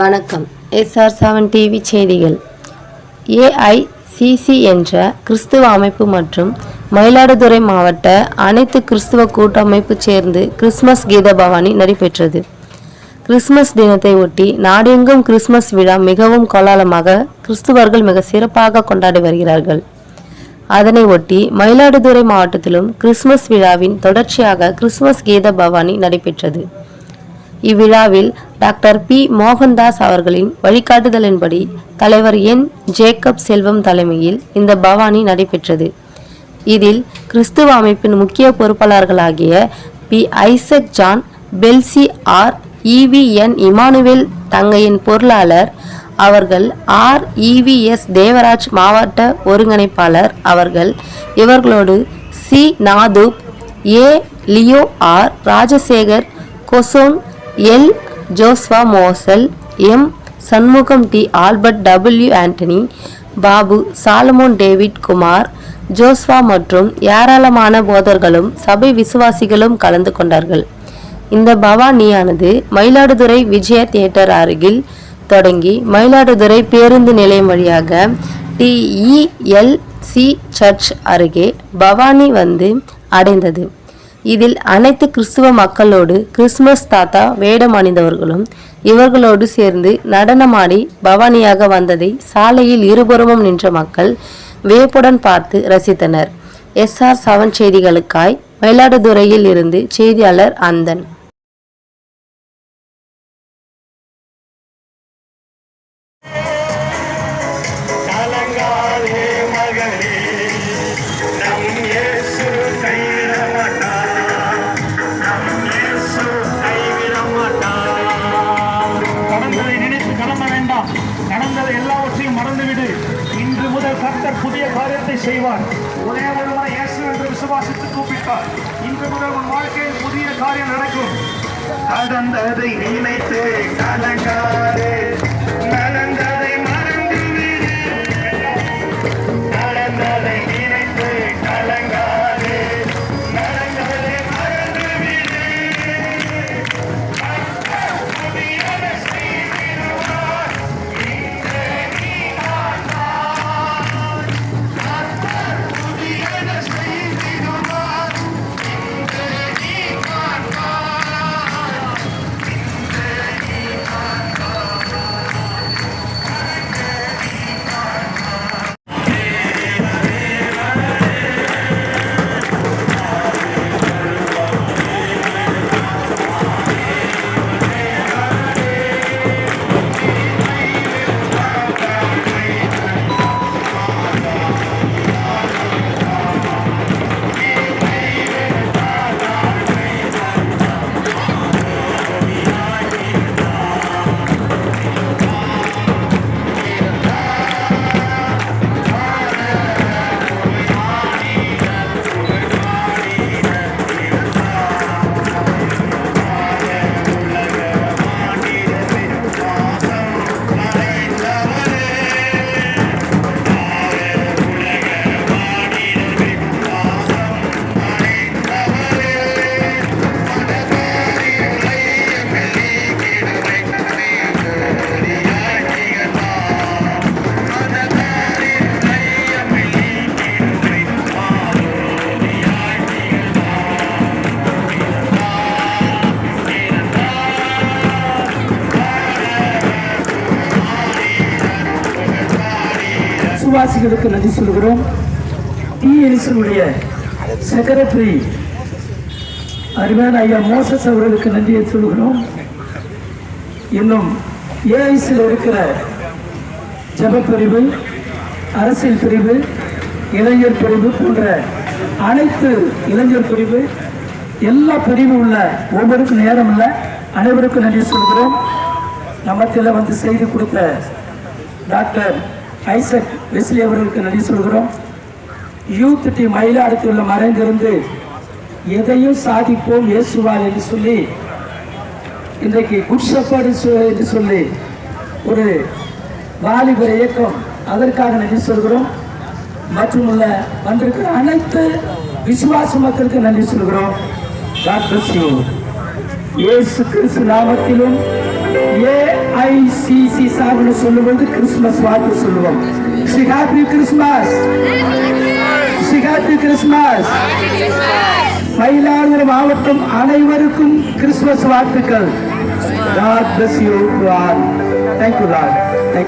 வணக்கம். SR seven TV செய்திகள். AICC என்ற கிறிஸ்துவ அமைப்பு மற்றும் மயிலாடுதுறை மாவட்ட அனைத்து கிறிஸ்துவ கூட்டமைப்பு சேர்ந்து கிறிஸ்மஸ் கீத பவானி நடைபெற்றது. கிறிஸ்மஸ் தினத்தை ஒட்டி நாடெங்கும் கிறிஸ்மஸ் விழா மிகவும் கோலாலமாக கிறிஸ்துவர்கள் மிக சிறப்பாக கொண்டாடி வருகிறார்கள். அதனை ஒட்டி மயிலாடுதுறை மாவட்டத்திலும் கிறிஸ்மஸ் விழாவின் தொடர்ச்சியாக கிறிஸ்மஸ் கீத பவானி நடைபெற்றது. இவ்விழாவில் டாக்டர் பி. மோகன்தாஸ் அவர்களின் வழிகாட்டுதலின்படி தலைவர் என். ஜேக்கப் செல்வம் தலைமையில் இந்த பவானி நடைபெற்றது. இதில் கிறிஸ்துவ அமைப்பின் முக்கிய பொறுப்பாளர்களாகிய P. Isaac John Belsy R. EVN Immanuel தங்கையின் பொருளாளர் அவர்கள் ஆர். இவிஎஸ் தேவராஜ் மாவட்ட ஒருங்கிணைப்பாளர் அவர்கள் இவர்களோடு சி. நாதுப் ஏ. Leo R. ராஜசேகர் கொசோன் L. Joshua Moselle M. Shanmugam D. Albert W Antony Babu Solomon David Kumar Joshua மற்றும் ஏராளமான போதர்களும் சபை விசுவாசிகளும் கலந்து கொண்டார்கள். இந்த பவானியானது மயிலாடுதுறை விஜய தியேட்டர் அருகில் தொடங்கி மயிலாடுதுறை பேருந்து நிலையம் வழியாக டிஇஎல்சி சர்ச் அருகே பவானி வந்து அடைந்தது. இதில் அனைத்து கிறிஸ்துவ மக்களோடு கிறிஸ்துமஸ் தாத்தா வேடம் அணிந்தவர்களும் இவர்களோடு சேர்ந்து நடனமாடி பவானியாக வந்ததை சாலையில் இருபுறமும் நின்ற மக்கள் வியப்புடன் பார்த்து ரசித்தனர். எஸ்ஆர் சவன் செய்திகளுக்காய் மயிலாடுதுறையில் இருந்து செய்தியாளர் அந்தன். கலங்காதே புதிய காரியத்தை செய்வார். ஒரே ஒருவரை இயேசு என்று விசுவாசித்து கூப்பிட்டார். இன்று முதல் உன் வாழ்க்கையில் புதிய காரியம் நடக்கும். கடந்ததை நினைத்து கலங்க விசுவாசிகளுக்கு நன்றி சொல்கிறோம். டிஎன்சியுடைய செக்ரட்டரி அருமையான ஐயா மோசஸ் அவர்களுக்கு நன்றியை சொல்கிறோம். இன்னும் ஏஐசியில் இருக்கிற ஜபப்பிரிவு பிரிவு அரசியல் பிரிவு இளைஞர் பிரிவு போன்ற அனைத்து இளைஞர் பிரிவு எல்லா பிரிவு உள்ள ஒவ்வொருக்கும் நேரம் இல்லை. அனைவருக்கும் நன்றி சொல்கிறோம். நம்மத்தில் வந்து செய்து கொடுத்த டாக்டர் ஐசக் வெஸ்லி அவர்களுக்கு நன்றி சொல்கிறோம். யூத் டீம் மயிலாடுதுறையில் மறைந்திருந்து எதையும் சாதிப்போம் இயேசுவார் என்று சொல்லி இன்றைக்கு குட் ஷெப்பர்டு என்று சொல்லி ஒரு வாலிபர் இயக்கம் அதற்காக நன்றி சொல்கிறோம். மற்றும் உள்ள வந்திருக்கிற அனைத்து விசுவாச மக்களுக்கு நன்றி சொல்கிறோம். டாக்டர் bless இயேசு கிறிஸ்து நாமத்திலும் ஏ ஐசிசி சார்பில் சொல்லும்போது கிறிஸ்துமஸ் வாழ்த்து சொல்லுவோம் ஸ்ரீ ஹாப்பி கிறிஸ்துமஸ் ஸ்ரீ ஹாப்பி கிறிஸ்துமஸ் மயிலாடுதுறை மாவட்டம் அனைவருக்கும் கிறிஸ்துமஸ் வாழ்த்துக்கள் God bless you all. Thank you, Lord.